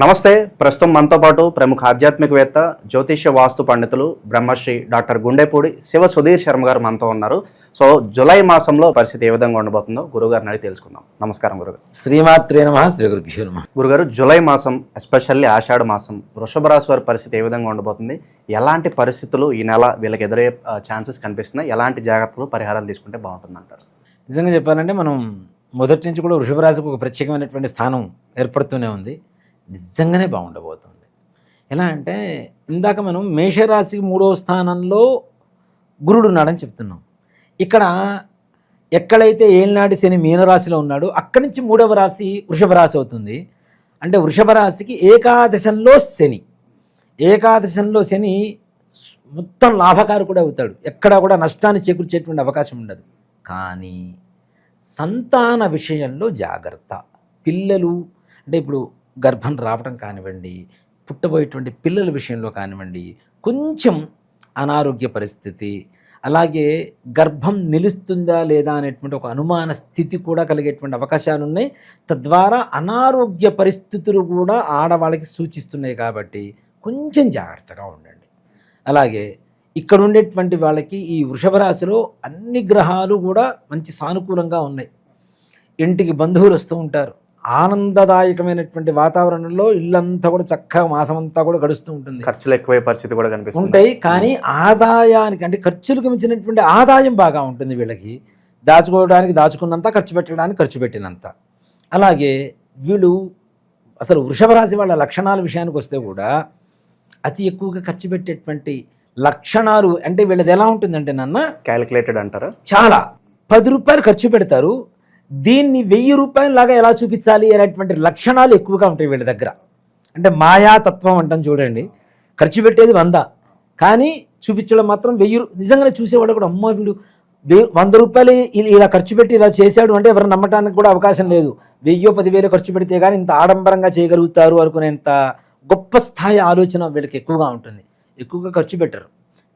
నమస్తే. ప్రస్తుతం మనతో పాటు ప్రముఖ ఆధ్యాత్మికవేత్త జ్యోతిష్య వాస్తు పండితులు బ్రహ్మశ్రీ డాక్టర్ గుండెపూడి శివ సుధీర్ శర్మ గారు మనతో ఉన్నారు. సో జూలై మాసంలో పరిస్థితి ఏ విధంగా ఉండబోతుందో గురుగారిని అడిగి తెలుసుకుందాం. నమస్కారం గురుగారు. శ్రీమాత్రే నమ శ్రీ గురుభ్యో నమ. గురుగారు జూలై మాసం ఎస్పెషల్లీ ఆషాఢ మాసం వృషభ రాశి వారి పరిస్థితి ఏ విధంగా ఉండబోతుంది? ఎలాంటి పరిస్థితులు ఈ నెల వీళ్ళకి ఎదురయ్యే ఛాన్సెస్ కనిపిస్తున్నాయి? ఎలాంటి జాగ్రత్తలు పరిహారాలు తీసుకుంటే బాగుంటుంది అంటారు నిజంగా చెప్పాలంటే మనం మొదటి నుంచి కూడా వృషభ రాశికి ఒక ప్రత్యేకమైనటువంటి స్థానం ఏర్పడుతూనే ఉంది. నిజంగానే బాగుండబోతుంది. ఎలా అంటే ఇందాక మనం మేషరాశి మూడవ స్థానంలో గురుడు ఉన్నాడని చెప్తున్నాం. ఇక్కడ ఎక్కడైతే ఏళ్ళనాటి శని మీనరాశిలో ఉన్నాడో అక్కడి నుంచి మూడవ రాశి వృషభ రాశి అవుతుంది. అంటే వృషభ రాశికి ఏకాదశంలో శని. ఏకాదశంలో శని మొత్తం లాభకారకుడు అవుతాడు. ఎక్కడా కూడా నష్టాన్ని చేకూర్చేటువంటి అవకాశం ఉండదు. కానీ సంతాన విషయంలో జాగ్రత్త. పిల్లలు అంటే ఇప్పుడు గర్భం రావడం కానివ్వండి పుట్టబోయేటువంటి పిల్లల విషయంలో కానివ్వండి కొంచెం అనారోగ్య పరిస్థితి అలాగే గర్భం నిలుస్తుందా లేదా అనేటువంటి ఒక అనుమాన స్థితి కూడా కలిగేటువంటి అవకాశాలు ఉన్నాయి. తద్వారా అనారోగ్య పరిస్థితులు కూడా ఆడవాళ్ళకి సూచిస్తున్నాయి కాబట్టి కొంచెం జాగ్రత్తగా ఉండండి. అలాగే ఇక్కడ ఉండేటువంటి వాళ్ళకి ఈ వృషభ రాశిలో అన్ని గ్రహాలు కూడా మంచి సానుకూలంగా ఉన్నాయి. ఇంటికి బంధువులు వస్తూ ఉంటారు. ఆనందదాయకమైనటువంటి వాతావరణంలో ఇల్లంతా కూడా చక్కగా మాసమంతా కూడా గడుస్తూ ఉంటుంది. ఖర్చులు ఎక్కువే పరిస్థితి కూడా కనిపిస్తుంది. ఉంటాయి కానీ ఆదాయానికి అంటే ఖర్చులకు మించినటువంటి ఆదాయం బాగా ఉంటుంది వీళ్ళకి. దాచుకోవడానికి దాచుకున్నంత ఖర్చు పెట్టడానికి ఖర్చు పెట్టినంత. అలాగే వీళ్ళు అసలు వృషభ రాశి వాళ్ళ లక్షణాల విషయానికి వస్తే కూడా అతి ఎక్కువగా ఖర్చు పెట్టేటువంటి లక్షణాలు అంటే వీళ్ళది ఎలా ఉంటుందంటే నాన్న క్యాలిక్యులేటెడ్ అంటారా? చాలా. పది రూపాయలు ఖర్చు పెడతారు. దీన్ని వెయ్యి రూపాయలలాగా ఎలా చూపించాలి అనేటువంటి లక్షణాలు ఎక్కువగా ఉంటాయి వీళ్ళ దగ్గర. అంటే మాయాతత్వం అంటాం చూడండి. ఖర్చు పెట్టేది వంద. కానీ చూపించడం మాత్రం వెయ్యి నిజంగానే చూసేవాడు కూడా అమ్మ వీడు వంద రూపాయలు ఇలా ఖర్చు పెట్టి ఇలా చేశాడు అంటే ఎవరు నమ్మటానికి కూడా అవకాశం లేదు. వెయ్యో పదివేలు ఖర్చు పెడితే కానీ ఇంత ఆడంబరంగా చేయగలుగుతారు అనుకునేంత గొప్ప స్థాయి ఆలోచన వీళ్ళకి ఎక్కువగా ఉంటుంది. ఎక్కువగా ఖర్చు పెట్టరు.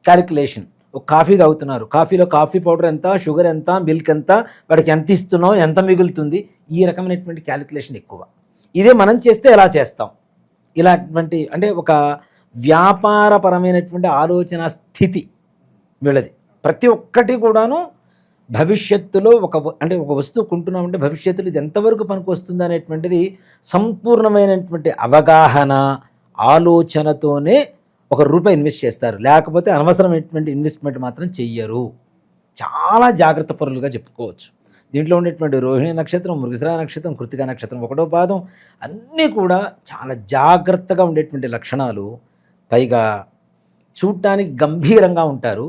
క్యాలిక్యులేషన్ ఒక కాఫీ తాగుతున్నారు. కాఫీలో కాఫీ పౌడర్ ఎంత షుగర్ ఎంత మిల్క్ ఎంత వాడికి ఎంత ఇస్తున్నావు ఎంత మిగులుతుంది ఈ రకమైనటువంటి క్యాలిక్యులేషన్ ఎక్కువ. ఇదే మనం చేస్తే ఎలా చేస్తాం? ఇలాంటి అంటే ఒక వ్యాపారపరమైనటువంటి ఆలోచన స్థితి వీళ్ళది. ప్రతి ఒక్కటి కూడాను భవిష్యత్తులో ఒక అంటే ఒక వస్తువు కొంటున్నామంటే భవిష్యత్తులో ఇది ఎంతవరకు పనికొస్తుంది అనేటువంటిది సంపూర్ణమైనటువంటి అవగాహన ఆలోచనతోనే ఒక రూపాయి ఇన్వెస్ట్ చేస్తారు. లేకపోతే అనవసరమైనటువంటి ఇన్వెస్ట్మెంట్ మాత్రం చెయ్యరు. చాలా జాగ్రత్త పరులుగా చెప్పుకోవచ్చు. దీంట్లో ఉండేటువంటి రోహిణి నక్షత్రం మృగశిర నక్షత్రం కృతిక నక్షత్రం ఒకటో పాదం అన్నీ కూడా చాలా జాగ్రత్తగా ఉండేటువంటి లక్షణాలు. పైగా చూడటానికి గంభీరంగా ఉంటారు.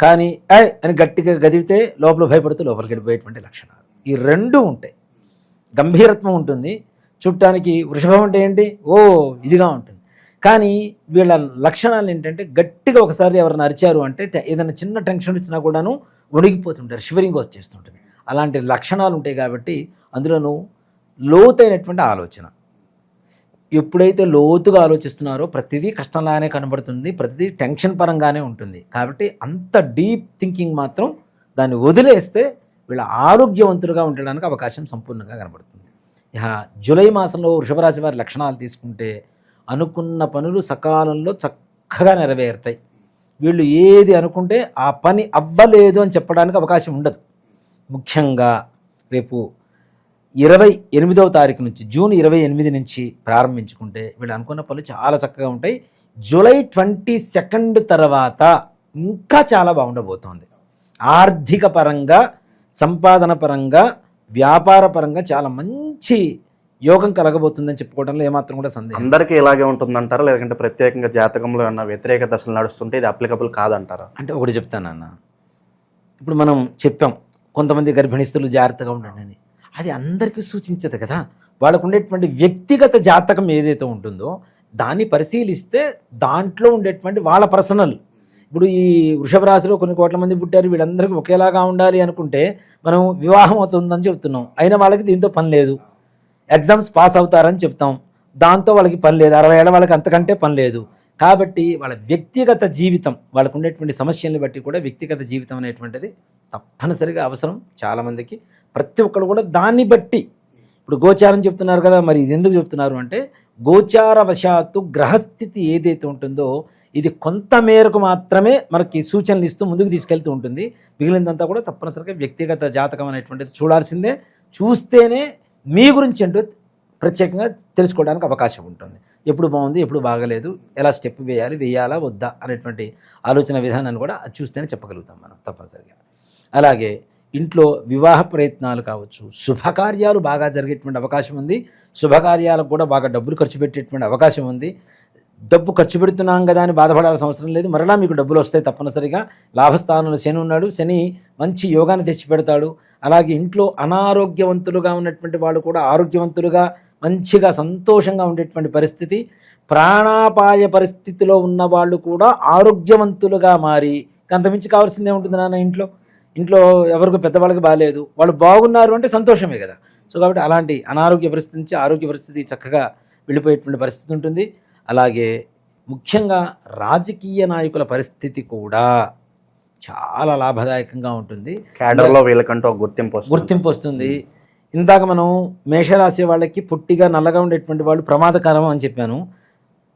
కానీ ఏ అని గట్టిగా గదివితే లోపల భయపడుతూ లోపలికి వెళ్ళిపోయేటువంటి లక్షణాలు. ఈ రెండు ఉంటాయి. గంభీరత్వం ఉంటుంది. చూడటానికి వృషభం అంటే ఏంటి? ఓ ఇదిగా ఉంటుంది. కానీ వీళ్ళ లక్షణాలు ఏంటంటే గట్టిగా ఒకసారి ఎవరైనా అరిచారు అంటే ఏదైనా చిన్న టెన్షన్ వచ్చినా కూడాను వణిగిపోతుంటారు షివరింగ్ వచ్చేస్తుంటుంది అలాంటి లక్షణాలు ఉంటాయి కాబట్టి అందులోనూ లోతైనటువంటి ఆలోచన. ఎప్పుడైతే లోతుగా ఆలోచిస్తున్నారో ప్రతిదీ కష్టంలానే కనబడుతుంది ప్రతిదీ టెన్షన్ పరంగానే ఉంటుంది. కాబట్టి అంత డీప్ థింకింగ్ మాత్రం దాన్ని వదిలేస్తే వీళ్ళ ఆరోగ్యవంతులుగా ఉండడానికి అవకాశం సంపూర్ణంగా కనబడుతుంది. ఇక జూలై మాసంలో వృషభరాశి వారి లక్షణాలు తీసుకుంటే అనుకున్న పనులు సకాలంలో చక్కగా నెరవేరుతాయి. వీళ్ళు ఏది అనుకుంటే ఆ పని అవ్వలేదు అని చెప్పడానికి అవకాశం ఉండదు. ముఖ్యంగా రేపు ఇరవై ఎనిమిదవ తారీఖు నుంచి జూన్ ఇరవై ఎనిమిది నుంచి ప్రారంభించుకుంటే వీళ్ళు అనుకున్న పనులు చాలా చక్కగా ఉంటాయి. జూలై ట్వంటీ సెకండ్ తర్వాత ఇంకా చాలా బాగుండబోతోంది. ఆర్థిక పరంగా సంపాదన పరంగా వ్యాపార పరంగా చాలా మంచి యోగం కలగబోతుందని చెప్పుకోవడంలో ఏమాత్రం కూడా సందేహం అందరికీ ఇలాగే ఉంటుందంటారా? లేదంటే ప్రత్యేకంగా జాతకంలో ఏమన్నా వ్యతిరేక దశలు నడుస్తుంటే ఇది అప్లికబుల్ కాదంటారా? అంటే ఒకటి చెప్తానన్న ఇప్పుడు మనం చెప్పాం కొంతమంది గర్భిణీస్తులు జాగ్రత్తగా ఉండండి అని. అది అందరికీ సూచించదు కదా. వాళ్ళకు ఉండేటువంటి వ్యక్తిగత జాతకం ఏదైతే ఉంటుందో దాన్ని పరిశీలిస్తే దాంట్లో ఉండేటువంటి వాళ్ళ పర్సనల్ ఇప్పుడు ఈ వృషభ రాశిలో కొన్ని కోట్ల మంది పుట్టారు వీళ్ళందరికీ ఒకేలాగా ఉండాలి అనుకుంటే మనం వివాహం అవుతుందని చెప్తున్నాం. అయినా వాళ్ళకి దీంతో పని లేదు. ఎగ్జామ్స్ పాస్ అవుతారని చెప్తాం. దాంతో వాళ్ళకి పని లేదు. అరవై ఏళ్ళ వాళ్ళకి అంతకంటే పని లేదు. కాబట్టి వాళ్ళ వ్యక్తిగత జీవితం వాళ్ళకు ఉండేటువంటి సమస్యలను బట్టి కూడా వ్యక్తిగత జీవితం అనేటువంటిది తప్పనిసరిగా అవసరం చాలామందికి ప్రతి ఒక్కరు కూడా దాన్ని బట్టి. ఇప్పుడు గోచారం చెప్తున్నారు కదా మరి ఇది ఎందుకు చెప్తున్నారు అంటే గోచారవశాత్తు గ్రహస్థితి ఏదైతే ఉంటుందో ఇది కొంత మేరకు మాత్రమే మనకి సూచనలు ఇస్తూ ముందుకు తీసుకెళ్తూ ఉంటుంది. మిగిలినంతా కూడా తప్పనిసరిగా వ్యక్తిగత జాతకం అనేటువంటిది చూడాల్సిందే. చూస్తేనే మీ గురించి అంటూ ప్రత్యేకంగా తెలుసుకోవడానికి అవకాశం ఉంటుంది. ఎప్పుడు బాగుంది ఎప్పుడు బాగలేదు ఎలా స్టెప్ వేయాలి వేయాలా వద్దా అనేటువంటి ఆలోచన విధానాన్ని కూడా అది చూస్తేనే చెప్పగలుగుతాం మనం తప్పనిసరిగా. అలాగే ఇంట్లో వివాహ ప్రయత్నాలు కావచ్చు శుభకార్యాలు బాగా జరిగేటువంటి అవకాశం ఉంది శుభకార్యాలకు కూడా బాగా డబ్బులు ఖర్చు పెట్టేటువంటి అవకాశం ఉంది డబ్బు ఖర్చు పెడుతున్నాం కదా అని బాధపడాల్సిన అవసరం లేదు. మరలా మీకు డబ్బులు వస్తాయి తప్పనిసరిగా లాభస్థానంలో శని ఉన్నాడు. శని మంచి యోగాన్ని తెచ్చిపెడతాడు అలాగే ఇంట్లో అనారోగ్యవంతులుగా ఉన్నటువంటి వాళ్ళు కూడా ఆరోగ్యవంతులుగా మంచిగా సంతోషంగా ఉండేటువంటి పరిస్థితి ప్రాణాపాయ పరిస్థితిలో ఉన్న వాళ్ళు కూడా ఆరోగ్యవంతులుగా మారి అంతమించి కావాల్సిందే ఉంటుంది నాన్న ఇంట్లో? ఇంట్లో ఎవరికి పెద్దవాళ్ళకి బాగాలేదు. వాళ్ళు బాగున్నారు అంటే సంతోషమే కదా. సో కాబట్టి అలాంటి అనారోగ్య పరిస్థితి నుంచి ఆరోగ్య పరిస్థితి చక్కగా వెళ్ళిపోయేటువంటి పరిస్థితి ఉంటుంది. అలాగే ముఖ్యంగా రాజకీయ నాయకుల పరిస్థితి కూడా చాలా లాభదాయకంగా ఉంటుంది. క్యాడర్లో వీళ్ళకంటూ గుర్తింపు వస్తుంది. గుర్తింపు వస్తుంది. ఇందాక మనం మేషరాశి వాళ్ళకి పుట్టిగా నల్లగా ఉండేటువంటి వాళ్ళు ప్రమాదకరం అని చెప్పాను.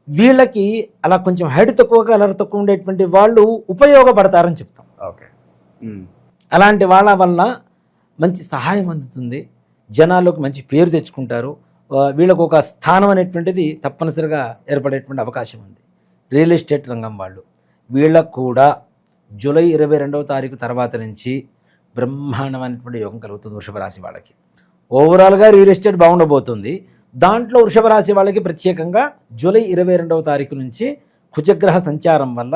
వీళ్ళకి అలా కొంచెం హైట్ తక్కువగా అలర్ తక్కువ ఉండేటువంటి వాళ్ళు ఉపయోగపడతారని చెప్తాం. ఓకే. అలాంటి వాళ్ళ వల్ల మంచి సహాయం అందుతుంది. జనాల్లోకి మంచి పేరు తెచ్చుకుంటారు. వీళ్ళకు ఒక స్థానం అనేటువంటిది తప్పనిసరిగా ఏర్పడేటువంటి అవకాశం ఉంది. రియల్ ఎస్టేట్ రంగం వాళ్ళు. వీళ్ళకు కూడా జూలై ఇరవై రెండవ తారీఖు తర్వాత నుంచి బ్రహ్మాండమైనటువంటి యోగం కలుగుతుంది వృషభ రాశి వాళ్ళకి. ఓవరాల్గా రియల్ ఎస్టేట్ బాగుండబోతుంది. దాంట్లో వృషభ రాశి వాళ్ళకి ప్రత్యేకంగా జూలై ఇరవై రెండవ తారీఖు నుంచి కుజగ్రహ సంచారం వల్ల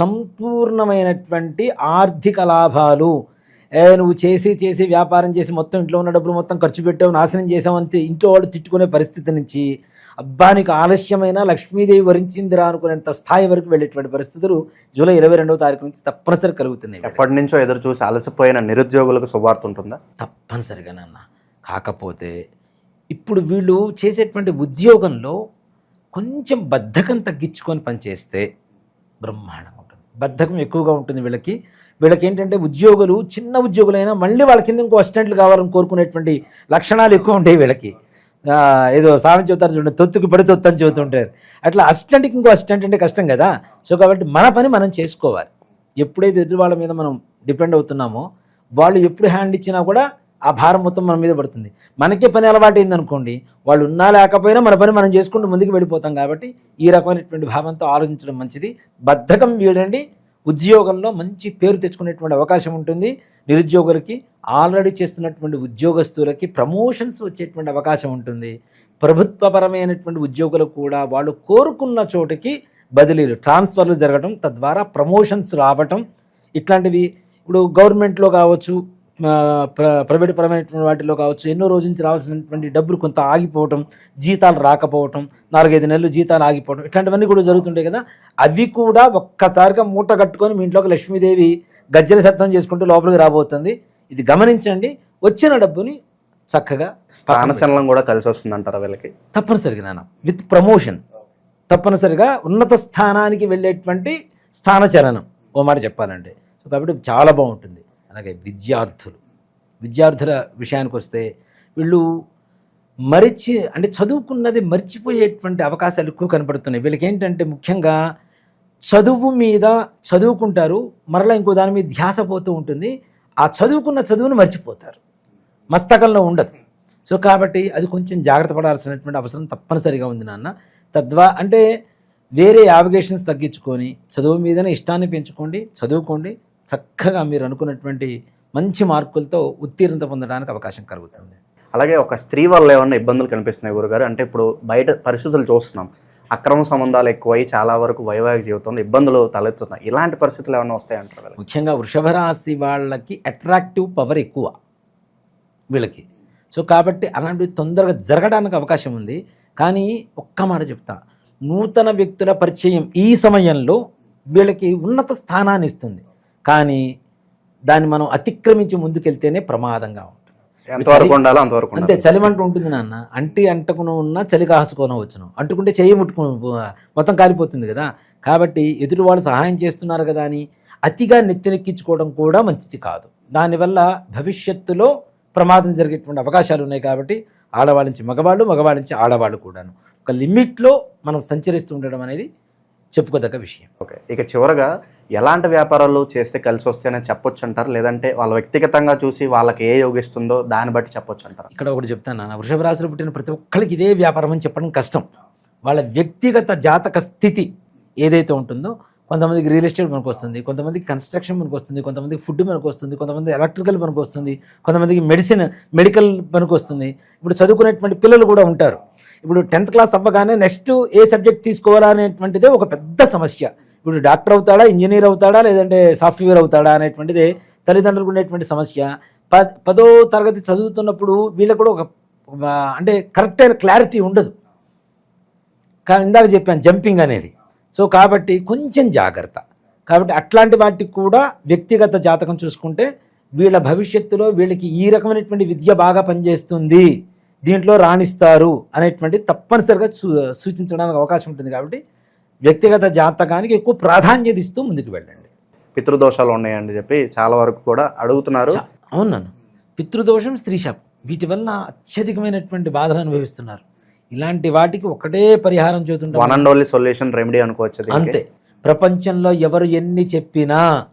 సంపూర్ణమైనటువంటి ఆర్థిక లాభాలు ఏ నువ్వు చేసి చేసి వ్యాపారం చేసి మొత్తం ఇంట్లో ఉన్న డబ్బులు మొత్తం ఖర్చు పెట్టావు నాశనం చేసావు అంతే ఇంట్లో వాళ్ళు తిట్టుకునే పరిస్థితి నుంచి అబ్బా నీకు ఆలస్యమైన లక్ష్మీదేవి వరించిందిరా అనుకునేంత స్థాయి వరకు వెళ్ళేటువంటి పరిస్థితులు జూలై ఇరవై రెండవ తారీఖు నుంచి తప్పనిసరి కలుగుతున్నాయి. ఎప్పటి నుంచో ఎదురు చూసి అలసిపోయిన నిరుద్యోగులకు శుభార్త ఉంటుందా? తప్పనిసరిగా నాన్న. కాకపోతే ఇప్పుడు వీళ్ళు చేసేటువంటి ఉద్యోగంలో కొంచెం బద్ధకం తగ్గించుకొని పనిచేస్తే బ్రహ్మాండంగా ఉంటుంది. బద్ధకం ఎక్కువగా ఉంటుంది వీళ్ళకి. వీళ్ళకి ఏంటంటే ఉద్యోగులు చిన్న ఉద్యోగులైనా మళ్ళీ వాళ్ళ కింద ఇంకో అసిస్టెంట్లు కావాలని కోరుకునేటువంటి లక్షణాలు ఎక్కువ ఉంటాయి వీళ్ళకి. ఏదో సామెత చెబుతారు చూడండి తొత్తుకు పడి తొత్తు అని చెబుతుంటారు. అట్లా అసిస్టెంట్కి ఇంకో అసిస్టెంట్ అంటే కష్టం కదా. సో కాబట్టి మన పని మనం చేసుకోవాలి. ఎప్పుడైతే ఎదురు వాళ్ళ మీద మనం డిపెండ్ అవుతున్నామో వాళ్ళు ఎప్పుడు హ్యాండ్ ఇచ్చినా కూడా ఆ భారం మొత్తం మన మీద పడుతుంది. మనకే పని అలవాటైంది అనుకోండి వాళ్ళు ఉన్నా లేకపోయినా మన పని మనం చేసుకుంటూ ముందుకు వెళ్ళిపోతాం కాబట్టి ఈ రకమైనటువంటి భావంతో ఆలోచించడం మంచిది. బద్ధకం వీడండి. ఉద్యోగంలో మంచి పేరు తెచ్చుకునేటువంటి అవకాశం ఉంటుంది. నిరుద్యోగులకి ఆల్రెడీ చేస్తున్నటువంటి ఉద్యోగస్తులకి ప్రమోషన్స్ వచ్చేటువంటి అవకాశం ఉంటుంది. ప్రభుత్వపరమైనటువంటి ఉద్యోగులకు కూడా వాళ్ళు కోరుకున్న చోటుకి బదిలీలు ట్రాన్స్ఫర్లు జరగడం తద్వారా ప్రమోషన్స్ రావటం ఇట్లాంటివి ఇప్పుడు గవర్నమెంట్లో కావచ్చు ప్రైవేట్ పరమైనటువంటి వాటిలో కావచ్చు ఎన్నో రోజుల నుంచి రావాల్సినటువంటి డబ్బులు కొంత ఆగిపోవటం జీతాలు రాకపోవటం నాలుగైదు నెలలు జీతాలు ఆగిపోవటం ఇట్లాంటివన్నీ కూడా జరుగుతుంటాయి కదా. అవి కూడా ఒక్కసారిగా మూట కట్టుకొని మీ ఇంట్లోకి లక్ష్మీదేవి గజ్జల శబ్దం చేసుకుంటూ లోపలికి రాబోతుంది. ఇది గమనించండి. వచ్చిన డబ్బుని చక్కగా స్థానచలనం కూడా కలిసి వస్తుంది అంటారా వీళ్ళకి? తప్పనిసరిగా నాన్న. With promotion. తప్పనిసరిగా ఉన్నత స్థానానికి వెళ్ళేటువంటి స్థానచలనం. ఓ మాట చెప్పాలంటే. సో కాబట్టి చాలా బాగుంటుంది. అలాగే విద్యార్థులు. విద్యార్థుల విషయానికి వస్తే వీళ్ళు మరిచి అంటే చదువుకున్నది మర్చిపోయేటువంటి అవకాశాలు ఎక్కువ కనపడుతున్నాయి. వీళ్ళకి ఏంటంటే ముఖ్యంగా చదువు మీద చదువుకుంటారు మరలా ఇంకో దాని మీద ధ్యాస పోతూ ఉంటుంది. ఆ చదువుకున్న చదువును మర్చిపోతారు. మస్తకంలో ఉండదు. సో కాబట్టి అది కొంచెం జాగ్రత్త పడాల్సినటువంటి అవసరం తప్పనిసరిగా ఉంది నాన్న. తద్వా అంటే వేరే యావిగేషన్స్ తగ్గించుకొని చదువు మీదనే ఇష్టాన్ని పెంచుకోండి చదువుకోండి చక్కగా మీరు అనుకున్నటువంటి మంచి మార్కులతో ఉత్తీర్ణత పొందడానికి అవకాశం కలుగుతుంది. అలాగే ఒక స్త్రీ వల్ల ఏమన్నా ఇబ్బందులు కనిపిస్తున్నాయి గురుగారు? అంటే ఇప్పుడు బయట పరిస్థితులు చూస్తున్నాం. అక్రమ సంబంధాలు ఎక్కువై చాలా వరకు వైవాహిక జీవితంలో ఇబ్బందులు తలెత్తున్నాయి ఇలాంటి పరిస్థితులు ఏమైనా వస్తాయంటారు? ముఖ్యంగా వృషభ రాశి వాళ్ళకి అట్రాక్టివ్ పవర్ ఎక్కువ వీళ్ళకి. సో కాబట్టి అలాంటివి తొందరగా జరగడానికి అవకాశం ఉంది. కానీ ఒక్క మాట చెప్తా. నూతన వ్యక్తుల పరిచయం ఈ సమయంలో వీళ్ళకి ఉన్నత స్థానాన్ని ఇస్తుంది. కానీ దాన్ని మనం అతిక్రమించి ముందుకెళ్తేనే ప్రమాదంగా ఉంటుంది. ఎంతవరకు ఉండాలో అంతవరకు అంతే ఉండాలి. చలిమంట ఉంటుంది నాన్న. అంటి అంటకును ఉన్నా చలి కాసుకోన వచ్చును. అంటుకుంటే చెయ్యి ముట్టుకుని మొత్తం కాలిపోతుంది కదా. కాబట్టి ఎదుటి వాళ్ళు సహాయం చేస్తున్నారు కదా అని అతిగా నెత్తినెక్కించుకోవడం కూడా మంచిది కాదు. దానివల్ల భవిష్యత్తులో ప్రమాదం జరిగేటువంటి అవకాశాలు ఉన్నాయి కాబట్టి ఆడవాళ్ళ నుంచి మగవాళ్ళు మగవాళ్ళ నుంచి ఆడవాళ్ళు కూడాను. ఒక లిమిట్లో మనం సంచరిస్తూ ఉండడం అనేది చెప్పుకోదగ్గ విషయం. ఓకే. ఇక చివరగా ఎలాంటి వ్యాపారాలు చేస్తే కలిసి వస్తాయని చెప్పొచ్చు అంటారు? లేదంటే వాళ్ళ వ్యక్తిగతంగా చూసి వాళ్ళకి ఏ యోగిస్తుందో దాన్ని బట్టి చెప్పొచ్చు అంటారు? ఇక్కడ ఒకటి చెప్తాను వృషభ రాశిలో పుట్టిన ప్రతి ఒక్కరికి ఇదే వ్యాపారం అని చెప్పడం కష్టం. వాళ్ళ వ్యక్తిగత జాతక స్థితి ఏదైతే ఉంటుందో కొంతమందికి రియల్ ఎస్టేట్ మనకు వస్తుంది కొంతమందికి కన్స్ట్రక్షన్ మనకు వస్తుంది కొంతమందికి ఫుడ్ మనకు వస్తుంది కొంతమంది ఎలక్ట్రికల్ మనకు వస్తుంది కొంతమందికి మెడిసిన్ మెడికల్ మనకు వస్తుంది. ఇప్పుడు చదువుకునేటువంటి పిల్లలు కూడా ఉంటారు. ఇప్పుడు టెన్త్ క్లాస్ అవ్వగానే నెక్స్ట్ ఏ సబ్జెక్ట్ తీసుకోవాలా అనేటువంటిదే ఒక పెద్ద సమస్య. ఇప్పుడు డాక్టర్ అవుతాడా ఇంజనీర్ అవుతాడా లేదంటే సాఫ్ట్వేర్ అవుతాడా అనేటువంటిది తల్లిదండ్రులకు ఉండేటువంటి సమస్య. ప పదో తరగతి చదువుతున్నప్పుడు వీళ్ళకు కూడా ఒక ఒక అంటే కరెక్ట్ అయిన క్లారిటీ ఉండదు. కానీ ఇందాక చెప్పాను జంపింగ్ అనేది. సో కాబట్టి కొంచెం జాగ్రత్త. కాబట్టి అట్లాంటి వాటికి కూడా వ్యక్తిగత జాతకం చూసుకుంటే వీళ్ళ భవిష్యత్తులో వీళ్ళకి ఈ రకమైనటువంటి విద్య బాగా పనిచేస్తుంది. దీంట్లో రాణిస్తారు అనేటువంటి తప్పనిసరిగా సూ సూచించడానికి అవకాశం ఉంటుంది కాబట్టి వ్యక్తిగత జాతకానికి ఎక్కువ ప్రాధాన్యత ఇస్తూ ముందుకు వెళ్ళండి. పితృదోషాలు ఉన్నాయని చెప్పి చాలా వరకు కూడా అడుగుతున్నారు. చా- అవును నాన్న. పితృదోషం స్త్రీశాపం వీటి వల్ల అత్యధికమైనటువంటి బాధలు అనుభవిస్తున్నారు. ఇలాంటి వాటికి ఒకటే పరిహారం చూస్తుంటాం. One and only solution remedy అనుకోవచ్చు. అంతే. ప్రపంచంలో ఎవరు ఎన్ని చెప్పినా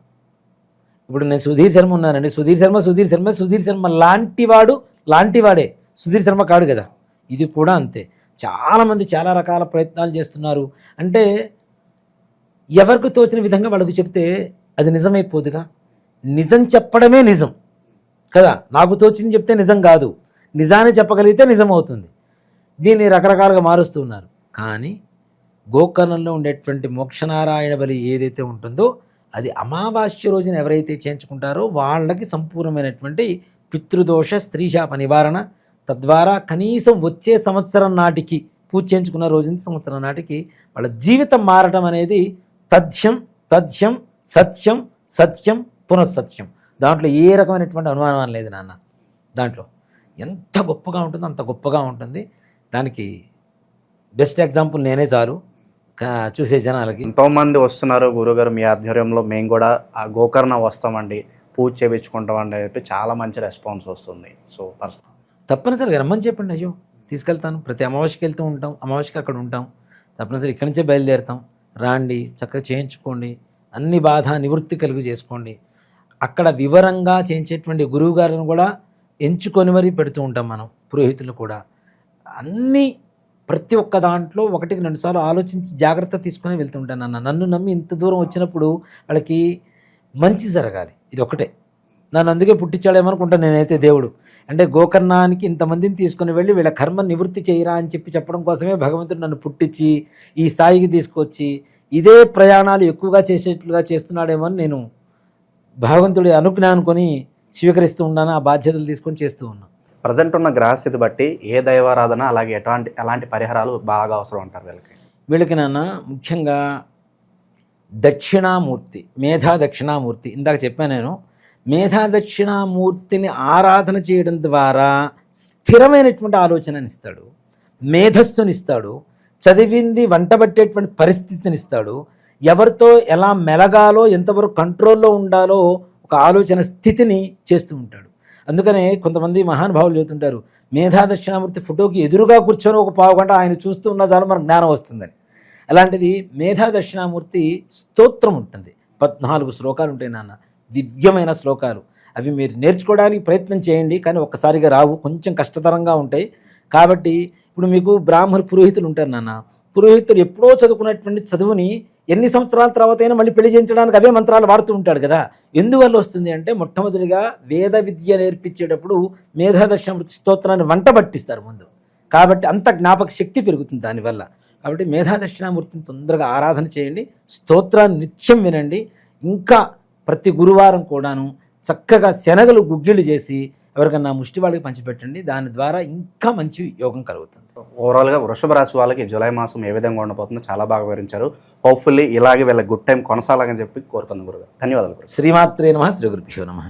ఇప్పుడు నేను సుధీర్ శర్మ ఉన్నానండి. సుధీర్ శర్మ సుధీర్ శర్మ సుధీర్ శర్మ లాంటివాడు లాంటివాడే సుధీర్ శర్మ కాడు కదా. ఇది కూడా అంతే. చాలామంది చాలా రకాల ప్రయత్నాలు చేస్తున్నారు. అంటే ఎవరికి తోచిన విధంగా వాళ్ళకు చెప్తే అది నిజమైపోదుగా? నిజం చెప్పడమే నిజం. కదా? నాకు తోచింది చెప్తే నిజం కాదు. నిజాన్ని చెప్పగలిగితే నిజం అవుతుంది దీన్ని రకరకాలుగా మారుస్తున్నారు కానీ గోకర్ణంలో ఉండేటువంటి మోక్షనారాయణ బలి ఏదైతే ఉంటుందో అది అమావాస్య రోజున ఎవరైతే చేయించుకుంటారో వాళ్ళకి సంపూర్ణమైనటువంటి పితృదోష స్త్రీశాప నివారణ తద్వారా కనీసం వచ్చే సంవత్సరం నాటికి పూజ చేయించుకున్న రోజు సంవత్సరం నాటికి వాళ్ళ జీవితం మారటం అనేది తథ్యం తథ్యం సత్యం సత్యం పునఃసత్యం. దాంట్లో ఏ రకమైనటువంటి అనుమానం లేదు నాన్న. దాంట్లో ఎంత గొప్పగా ఉంటుందో అంత గొప్పగా ఉంటుంది. దానికి బెస్ట్ ఎగ్జాంపుల్ నేనే చాలు. చూసే జనాలకి. ఎంతో మంది వస్తున్నారు గురుగారు మీ ఆధ్వర్యంలో. మేము కూడా ఆ గోకర్ణ వస్తామండి. పూజ చేయించుకుంటామండి అని చెప్పి చాలా మంచి రెస్పాన్స్ వస్తుంది. సో పర్సనల్ తప్పనిసరిగా రమ్మని చెప్పండి అయ్యో. తీసుకెళ్తాను. ప్రతి అమావాస్యకి వెళ్తూ ఉంటాం. అమావాస్యకి అక్కడ ఉంటాం. తప్పనిసరి ఇక్కడి నుంచే బయలుదేరుతాం. రాండి చక్కగా చేయించుకోండి. అన్ని బాధ నివృత్తి కలుగు చేసుకోండి. అక్కడ వివరంగా చేయించేటువంటి గురువు గారిని కూడా ఎంచుకొని మరీ పెడుతూ ఉంటాం మనం పురోహితులు కూడా. అన్నీ ప్రతి ఒక్క దాంట్లో ఒకటికి రెండుసార్లు ఆలోచించి జాగ్రత్త తీసుకొని వెళ్తుంటాను అన్న నన్ను నమ్మి ఇంత దూరం వచ్చినప్పుడు వాళ్ళకి మంచి జరగాలి. ఇది ఒకటే. నన్ను అందుకే పుట్టించాడేమనుకుంటాను నేనైతే దేవుడు. అంటే గోకర్ణానికి ఇంతమందిని తీసుకుని వెళ్ళి వీళ్ళ కర్మ నివృత్తి చేయరా అని చెప్పి చెప్పడం కోసమే భగవంతుడు నన్ను పుట్టించి ఈ స్థాయికి తీసుకొచ్చి ఇదే ప్రయాణాలు ఎక్కువగా చేసేట్లుగా చేస్తున్నాడేమో అని నేను భగవంతుడి అనుజ్ఞ అనుకొని స్వీకరిస్తూ ఉన్నాను ఆ బాధ్యతలు తీసుకొని చేస్తూ ఉన్నాను. ప్రజెంట్ ఉన్న గ్రహస్థితి బట్టి ఏ దైవారాధన అలాగే ఎట్లాంటి ఎలాంటి పరిహారాలు బాగా అవసరం అంటారు వీళ్ళకి? వీళ్ళకి నాన్న ముఖ్యంగా దక్షిణామూర్తి మేధా దక్షిణామూర్తి ఇందాక చెప్పాను నేను. మేధాదక్షిణామూర్తిని ఆరాధన చేయడం ద్వారా స్థిరమైనటువంటి ఆలోచనని ఇస్తాడు చదివింది వంటబట్టేటువంటి పరిస్థితిని ఇస్తాడు ఎవరితో ఎలా మెలగాలో ఎంతవరకు కంట్రోల్లో ఉండాలో ఒక ఆలోచన స్థితిని చేస్తూ ఉంటాడు. అందుకనే కొంతమంది మహానుభావులు చెబుతుంటారు మేధా దక్షిణామూర్తి ఫోటోకి ఎదురుగా కూర్చొని ఒక పావు గంట ఆయన చూస్తూ ఉన్నా చాలు మనకు జ్ఞానం వస్తుందని. అలాంటిది మేధాదక్షిణామూర్తి స్తోత్రం ఉంటుంది. పద్నాలుగు శ్లోకాలు ఉంటాయి నాన్న. దివ్యమైన శ్లోకాలు. అవి మీరు నేర్చుకోవడానికి ప్రయత్నం చేయండి కానీ ఒక్కసారిగా రావు. కొంచెం కష్టతరంగా ఉంటాయి. కాబట్టి ఇప్పుడు మీకు బ్రాహ్మణ పురోహితులు ఉంటారు నాన్న. పురోహితులు ఎప్పుడో చదువుకున్నటువంటి చదువుని ఎన్ని సంవత్సరాల తర్వాత అయినా మళ్ళీ పెళ్ళి చేయించడానికి అవే మంత్రాలు వాడుతూ ఉంటాడు కదా. ఎందువల్ల వస్తుంది అంటే మొట్టమొదటిగా వేద విద్య నేర్పించేటప్పుడు మేధాదర్శన స్తోత్రాన్ని వంట పట్టిస్తారు ముందు. కాబట్టి అంత జ్ఞాపక శక్తి పెరుగుతుంది దానివల్ల. కాబట్టి మేధా తొందరగా ఆరాధన చేయండి. స్తోత్రాన్ని నిత్యం వినండి. ఇంకా ప్రతి గురువారం కూడాను చక్కగా శనగలు గుగ్గిళ్ళు చేసి ఎవరికన్నా ముష్టి వాళ్ళకి పంచిపెట్టండి. దాని ద్వారా ఇంకా మంచి యోగం కలుగుతుంది. ఓవరాల్గా వృషభ రాశి వాళ్ళకి జూలై మాసం ఏ విధంగా ఉండబోతుందో చాలా బాగా వివరించారు. హోప్ఫుల్లీ ఇలాగే వీళ్ళ గుడ్ టైం కొనసాగని చెప్పి కోరుకుందాం గురుగారు. ధన్యవాదాలు శ్రీమాత్రే నమ శ్రీ గురుభ్యో నమ.